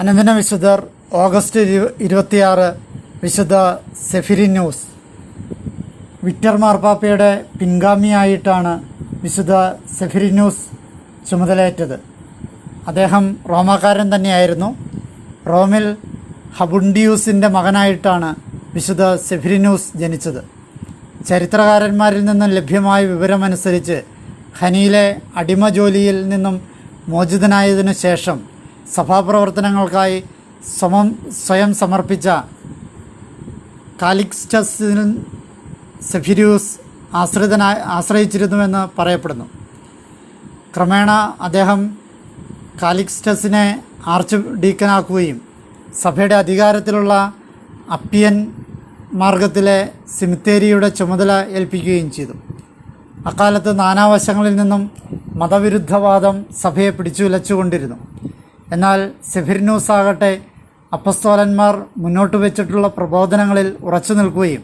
അനുദിന വിശുദ്ധർ ഓഗസ്റ്റ് ഇരു ഇരുപത്തിയാറ് വിശുദ്ധ സെഫിരിന്യൂസ് വിക്ടർ മാർപ്പാപ്പയുടെ പിൻഗാമിയായിട്ടാണ് വിശുദ്ധ സെഫിരിന്യൂസ് ചുമതലയേറ്റത്. അദ്ദേഹം റോമാക്കാരൻ തന്നെയായിരുന്നു. റോമിൽ ഹബുണ്ടിയൂസിന്റെ മകനായിട്ടാണ് വിശുദ്ധ സെഫിരിന്യൂസ് ജനിച്ചത്. ചരിത്രകാരന്മാരിൽ നിന്നും ലഭ്യമായ വിവരമനുസരിച്ച് ഖനിയിലെ അടിമ ജോലിയിൽ നിന്നും മോചിതനായതിനു ശേഷം സഭാപ്രവർത്തനങ്ങൾക്കായി സമം സ്വയം സമർപ്പിച്ച കാലിക്സ്റ്റസിൽ സെഫിരിയൂസ് ആശ്രിതനായി ആശ്രയിച്ചിരുന്നുവെന്ന് പറയപ്പെടുന്നു. ക്രമേണ അദ്ദേഹം കാലിക്സ്റ്റസിനെ ആർച്ച് ഡീക്കനാക്കുകയും സഭയുടെ അധികാരത്തിലുള്ള അപ്പിയൻ മാർഗത്തിലെ സിമിത്തേരിയുടെ ചുമതല ഏൽപ്പിക്കുകയും ചെയ്തു. അക്കാലത്ത് നാനാവശങ്ങളിൽ നിന്നും മതവിരുദ്ധവാദം സഭയെ പിടിച്ചുലച്ചുകൊണ്ടിരുന്നു. എന്നാൽ സെഫിർനൂസ് ആകട്ടെ അപ്പസ്തോലന്മാർ മുന്നോട്ട് വെച്ചിട്ടുള്ള പ്രബോധനങ്ങളിൽ ഉറച്ചു നിൽക്കുകയും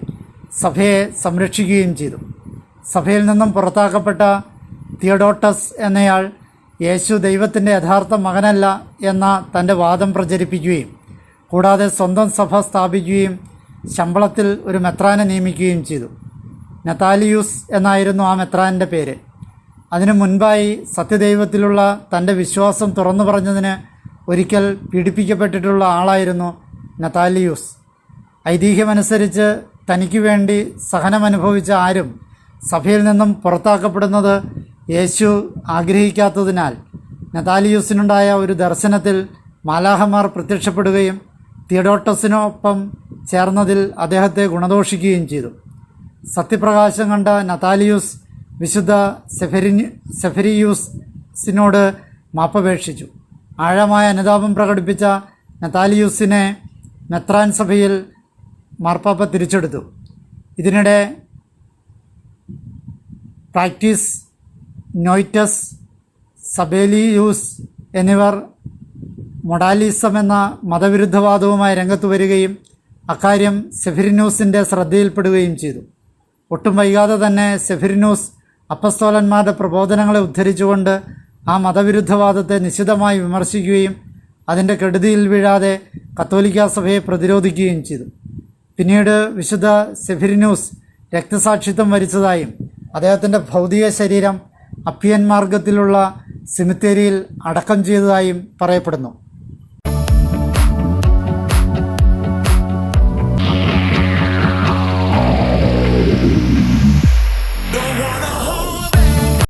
സഭയെ സംരക്ഷിക്കുകയും ചെയ്തു. സഭയിൽ നിന്നും പുറത്താക്കപ്പെട്ട തിയഡോട്ടസ് എന്നയാൾ യേശു ദൈവത്തിന്റെ യഥാർത്ഥ മകനല്ല എന്ന തന്റെ വാദം പ്രചരിപ്പിക്കുകയും കൂടാതെ സ്വന്തം സഭ സ്ഥാപിക്കുകയും ശമ്പളത്തിൽ ഒരു മെത്രാനെ നിയമിക്കുകയും ചെയ്തു. നത്താലിയൂസ് എന്നായിരുന്നു ആ മെത്രാന്റെ പേര്. അതിനു മുൻപായി സത്യദൈവത്തിലുള്ള തന്റെ വിശ്വാസം തുറന്നു പറഞ്ഞതിന് ഒരിക്കൽ പീഡിപ്പിക്കപ്പെട്ടിട്ടുള്ള ആളായിരുന്നു നതാലിയൂസ്. ഐതിഹ്യമനുസരിച്ച് തനിക്ക് വേണ്ടി സഹനമനുഭവിച്ച ആരും സഭയിൽ നിന്നും പുറത്താക്കപ്പെടുന്നത് യേശു ആഗ്രഹിക്കാത്തതിനാൽ നതാലിയൂസിനുണ്ടായ ഒരു ദർശനത്തിൽ മാലാഹമാർ പ്രത്യക്ഷപ്പെടുകയും തിയഡോട്ടസിനൊപ്പം ചേർന്നതിൽ അദ്ദേഹത്തെ ഗുണദോഷിക്കുകയും ചെയ്തു. സത്യപ്രകാശം കണ്ട നതാലിയൂസ് വിശുദ്ധ സെഫരി സെഫരിയൂസിനോട് മാപ്പപേക്ഷിച്ചു. ആഴമായ അനുതാപം പ്രകടിപ്പിച്ച നത്താലിയൂസിനെ മെത്രാൻ സഭയിൽ മാർപ്പാപ്പ തിരിച്ചെടുത്തു. ഇതിനിടെ പ്രാക്ടീസ് നോയ്റ്റസ് സബേലിയൂസ് എന്നിവർ മൊഡാലിസം എന്ന മതവിരുദ്ധവാദവുമായി രംഗത്ത് വരികയും അക്കാര്യം സെഫിരിനൂസിന്റെ ശ്രദ്ധയിൽപ്പെടുകയും ചെയ്തു. ഒട്ടും വൈകാതെ തന്നെ സെഫിരിനൂസ് അപ്പസ്തോലന്മാരുടെ പ്രബോധനങ്ങളെ ഉദ്ധരിച്ചുകൊണ്ട് ആ മതവിരുദ്ധവാദത്തെ നിശിതമായി വിമർശിക്കുകയും അതിന്റെ കെടുതിയിൽ വീഴാതെ കത്തോലിക്ക സഭയെ പ്രതിരോധിക്കുകയും ചെയ്തു. പിന്നീട് വിശുദ്ധ സെഫിരിനൂസ് രക്തസാക്ഷിത്വം വരിച്ചതായും അദ്ദേഹത്തിന്റെ ഭൗതിക ശരീരം അപ്പിയൻ മാർഗത്തിലുള്ള സിമിത്തേരിയിൽ അടക്കം ചെയ്തതായും പറയപ്പെടുന്നു.